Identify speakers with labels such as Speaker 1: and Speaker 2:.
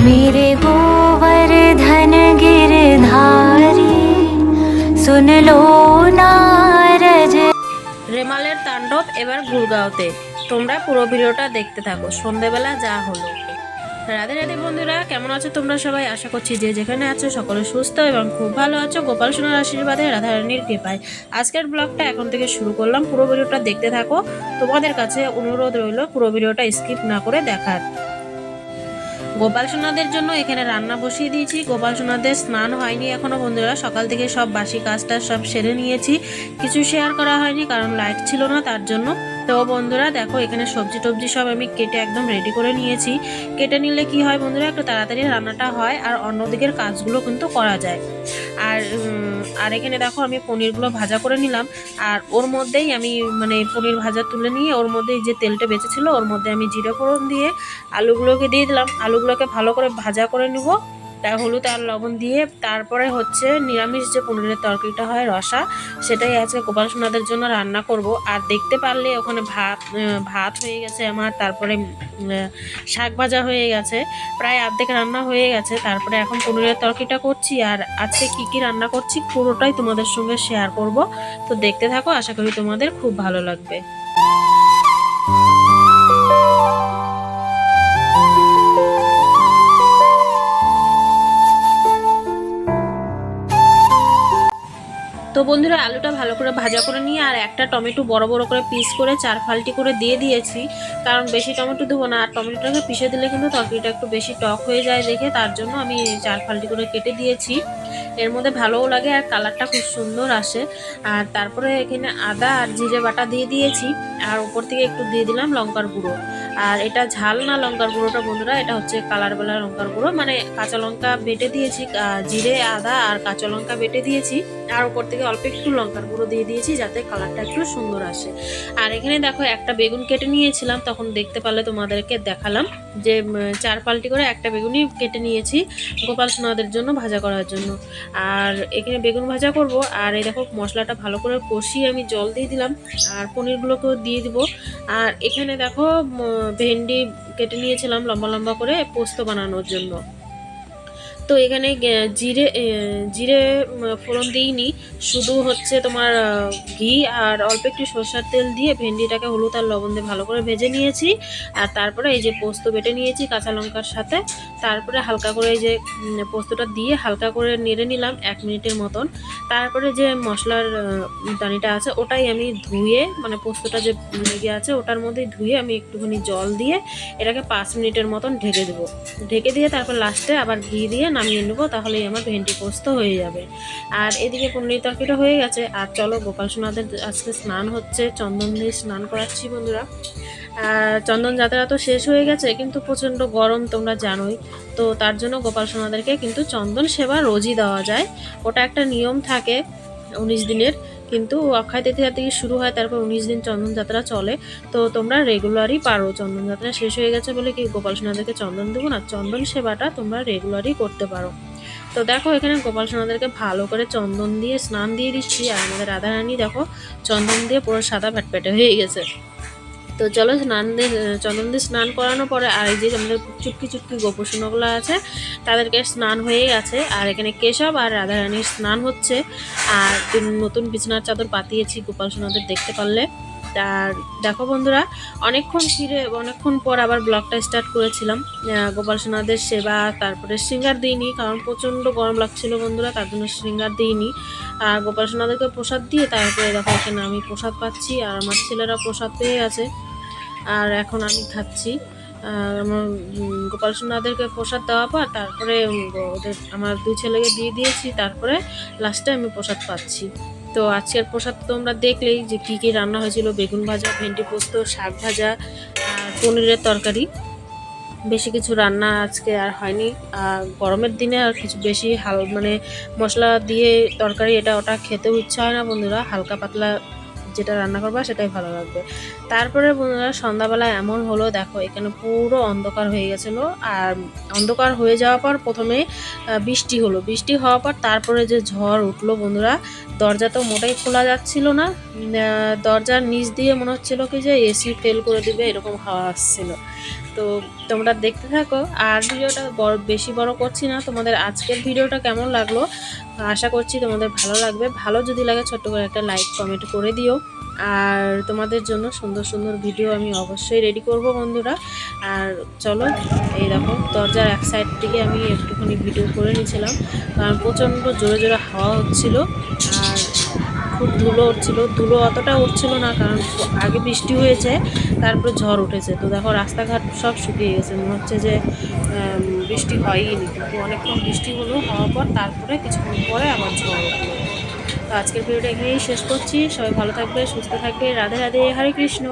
Speaker 1: मेरे गोवर्धन गिरधारी सुन लो नारज
Speaker 2: রেমালের তাণ্ডব এবার গুড়গাঁওতে তোমরা পুরো ভিডিওটা দেখতে থাকো সন্ধেবেলা যা হলো রাধে রাধে বন্ধুরা কেমন আছো তোমরা সবাই আশা করছি যে যেখানে আছো সকলে সুস্থ এবং খুব ভালো আছো গোপাল সোনার আশীর্বাদে রাধারানীর কৃপায় আজকের ব্লগটা এখন থেকে শুরু করলাম পুরো ভিডিওটা দেখতে থাকো তোমাদের কাছে অনুরোধ রইল পুরো ভিডিওটা স্কিপ না করে দেখার গোপাল সোনাদের জন্য এখানে রান্না বসিয়ে দিয়েছি। গোপাল সোনাদের স্নান হয়নি এখনও বন্ধুরা। সকাল থেকে সব বাসি কাজটা সব সেরে নিয়েছি। কিছু শেয়ার করা হয়নি কারণ লাইট ছিল না, তার জন্য তো বন্ধুরা দেখো, এখানে সবজি টবজি সব আমি কেটে একদম রেডি করে নিয়েছি। কেটে নিলে কি হয় বন্ধুরা, একটু তাড়াতাড়ি রান্নাটা হয় আর অন্যদিকের কাজগুলো কিন্তু করা যায়। আর আর এখানে দেখো, আমি পনিরগুলো ভাজা করে নিলাম। আর ওর মধ্যেই আমি মানে পনির ভাজা তুলে নিয়ে ওর মধ্যেই যে তেলটা বেঁচেছিল, ওর মধ্যে আমি জিরে ফোড়ন দিয়ে আলুগুলোকে দিয়ে দিলাম। আলুগুলোকে ভালো করে ভাজা করে নিব। তার হলুদ আর লবণ দিয়ে তারপরে হচ্ছে নিরামিষ যে পনিরের তরকারিটা হয় রসা, সেটাই আজকে গোপাল সোনাদের জন্য রান্না করব। আর দেখতে পারলে ওখানে ভাত ভাত হয়ে গেছে আমার, তারপরে শাক ভাজা হয়ে গেছে। প্রায় অর্ধেক রান্না হয়ে গেছে, তারপরে এখন পনিরের তরকারিটা করছি। আর আজকে কি কি রান্না করছি পুরোটাই তোমাদের সঙ্গে শেয়ার করব। তো দেখতে থাকো, আশা করি তোমাদের খুব ভালো লাগবে। তো বন্ধুরা, আলুটা ভালো করে ভাজা করে নিয়ে আর একটা টমেটো বড় বড় করে পিস করে চার ফালটি করে দিয়ে দিয়েছি। কারণ বেশি টমেটো দেবো না, আর টমেটোটাকে পিষে দিলে কিন্তু তরকারিটা একটু বেশি টক হয়ে যায় দেখে, তার জন্য আমি চার ফালটি করে কেটে দিয়েছি। এর মধ্যে ভালোও লাগে আর কালারটা খুব সুন্দর আসে। আর তারপরে এখানে আদা আর জিরে বাটা দিয়ে দিয়েছি। আর উপর থেকে একটু দিয়ে দিলাম লঙ্কার গুঁড়ো। আর এটা ঝাল না লঙ্কার গুঁড়োটা বন্ধুরা, এটা হচ্ছে কালার বেলা লঙ্কার গুঁড়ো। মানে কাঁচা লঙ্কা বেটে দিয়েছি জিরে, আদা আর কাঁচা লঙ্কা বেটে দিয়েছি। আর উপর থেকে অল্প একটু লঙ্কার গুঁড়ো দিয়ে দিয়েছি যাতে কালারটা একটু সুন্দর আসে। আর এখানে দেখো একটা বেগুন কেটে নিয়েছিলাম, তখন দেখতে পারলে তোমাদেরকে দেখালাম যে চার পাল্টি করে একটা বেগুনই কেটে নিয়েছি গোপাল সোনাদের জন্য ভাজা করার জন্য। আর এখানে বেগুন ভাজা করব, আর এই দেখো মশলাটা ভালো করে কষিয়ে আমি জল দিয়ে দিলাম, আর পনিরগুলোকেও দিয়ে দিব। আর এখানে দেখো ভেন্ডি কেটে নিয়েছিলাম লম্বা লম্বা করে পোস্ত বানানোর জন্য। তো এখানে জিরে জিরে ফোড়ন দিইনি। শুধু হচ্ছে তোমার ঘি আর অল্প একটু সরষের তেল দিয়ে ভেন্ডিটাকে হলুদ আর লবণ দিয়ে ভালো করে ভেজে নিয়েছি। আর তারপরে এই যে পোস্ত বেটে নিয়েছি কাঁচা লঙ্কার সাথে। তারপরে হালকা করে এই যে পোস্তটা দিয়ে হালকা করে নেড়ে নিলাম এক মিনিটের মতন। তারপরে যে মশলার দানিটা আছে, ওটাই আমি ধুয়ে মানে পোস্তটা যে লেগে আছে, ওটার মধ্যেই ধুয়ে আমি একটুখানি জল দিয়ে এটাকে পাঁচ মিনিটের মতন ঢেকে দেবো। ঢেকে দিয়ে তারপর লাস্টে আবার ঘি দিয়ে নামিয়ে নেব, তাহলেই আমার ভেন্ডি পোস্ত হয়ে যাবে। আর এদিকে পনির তরকারিটা হয়ে গেছে। আর চলো গোপাল সোনাদের আজকে স্নান হচ্ছে। চন্দন দিয়ে স্নান করাচ্ছি বন্ধুরা। আর চন্দন যাত্রা তো শেষ হয়ে গেছে, কিন্তু প্রচণ্ড গরম তোমরা জানোই। তো তার জন্য গোপাল সোনাদেরকে কিন্তু চন্দন সেবা রোজই দেওয়া যায়। ওটা একটা নিয়ম থাকে উনিশ দিনের। কিন্তু অক্ষয় তৃতীয়া থেকে শুরু হয়, তারপর উনিশ দিন চন্দনযাত্রা চলে। তো তোমরা রেগুলারই পারো চন্দনযাত্রা শেষ হয়ে গেছে বলে কি গোপাল সোনাদেরকে চন্দন দেবো? না, চন্দন সেবাটা তোমরা রেগুলারই করতে পারো। তো দেখো, এখানে গোপাল সোনাদেরকে ভালো করে চন্দন দিয়ে স্নান দিয়ে দিচ্ছি। আর আমাদের রাধারানী দেখো, চন্দন দিয়ে পুরো সাদা ভ্যাটপ্যাটে হয়ে গেছে। তো চলো স্নান চন্দন দিয়ে স্নান করানোর পরে আর এই যে আমাদের চুটকি চুটকি গোপসোনাগুলো আছে, তাদেরকে স্নান হয়েই আছে। আর এখানে কেশব আর রাধারানীর স্নান হচ্ছে। আর তিন- নতুন বিছানার চাদর পাতিয়েছি গোপাল সোনাদের দেখতে পারলে। আর দেখো বন্ধুরা, অনেকক্ষণ ফিরে, অনেকক্ষণ পর আবার ব্লগটা স্টার্ট করেছিলাম। গোপাল সোনাদের সেবা, তারপরে সিঙ্গার দিইনি, কারণ প্রচণ্ড গরম লাগছিল বন্ধুরা, তার জন্য সিঙ্গার দিইনি। আর গোপাল সোনাদেরকে প্রসাদ দিয়ে তারপরে দেখো এখানে আমি প্রসাদ পাচ্ছি, আর আমার ছেলেরা প্রসাদ পেয়ে গেছে আর এখন আমি খাচ্ছি। আর আমার গোপাল সোনাদেরকে প্রসাদ দেওয়ার পর তারপরে ওদের, আমার দুই ছেলেকে দিয়ে দিয়েছি, তারপরে লাস্টে আমি প্রসাদ পাচ্ছি। তো আজকের প্রসাদ তোমরা দেখলেই যে কী কী রান্না হয়েছিল, বেগুন ভাজা, ভেন্ডি পোস্ত, শাক ভাজা, আর পনিরের তরকারি। বেশি কিছু রান্না আজকে আর হয়নি। আর গরমের দিনে আর কিছু বেশি হাল মানে মশলা দিয়ে তরকারি, এটা ওটা খেতেও ইচ্ছা হয় না বন্ধুরা। হালকা পাতলা যেটা রান্না করবা সেটাই ভালো লাগবে। তারপরে বন্ধুরা, সন্ধ্যাবেলা এমন হলো, দেখো এখানে পুরো অন্ধকার হয়ে গেছিল। আর অন্ধকার হয়ে যাওয়ার পর প্রথমে বৃষ্টি হলো। বৃষ্টি হওয়ার পর তারপরে যে ঝড় উঠল বন্ধুরা, দরজা তো মোটাই খোলা যাচ্ছিল না। দরজার নিচ দিয়ে মনে হচ্ছিল কি যে এসি ফেল করে দিবে, এরকম হাওয়া আসছিল। তো তোমরা দেখতে থাকো। আর ভিডিওটা বড়, বেশি বড় করছি না। তোমাদের আজকের ভিডিওটা কেমন লাগল? আশা করছি তোমাদের ভালো লাগবে। ভালো যদি লাগে ছোট্ট করে একটা লাইক, কমেন্ট করে দিও। আর তোমাদের জন্য সুন্দর সুন্দর ভিডিও আমি অবশ্যই রেডি করব বন্ধুরা। আর চলো, এই দেখো, দরজার এক সাইড থেকে আমি একটুখানি ভিডিও করে নিয়েছিলাম। কারণ প্রচণ্ড জোরে জোরে হাওয়া হচ্ছিল। আর খুব ধুলো উঠছিল। ধুলো অতটা উঠছিল না, কারণ আগে বৃষ্টি হয়েছে। তারপর ঝড় উঠেছে। তো দেখো, রাস্তাঘাট সব শুকিয়ে গেছে। মনে হচ্ছে যে বৃষ্টি হয়ই নি। কিন্তু অনেকক্ষণ বৃষ্টি হলো, হওয়ার পর তারপরে কিছুক্ষণ পরে আবার ঝড় উঠল। তো আজকের ভিডিওটা এখানেই শেষ করছি। সবাই ভালো থাকবে, সুস্থ থাকবে। রাধে রাধে। হরে কৃষ্ণ।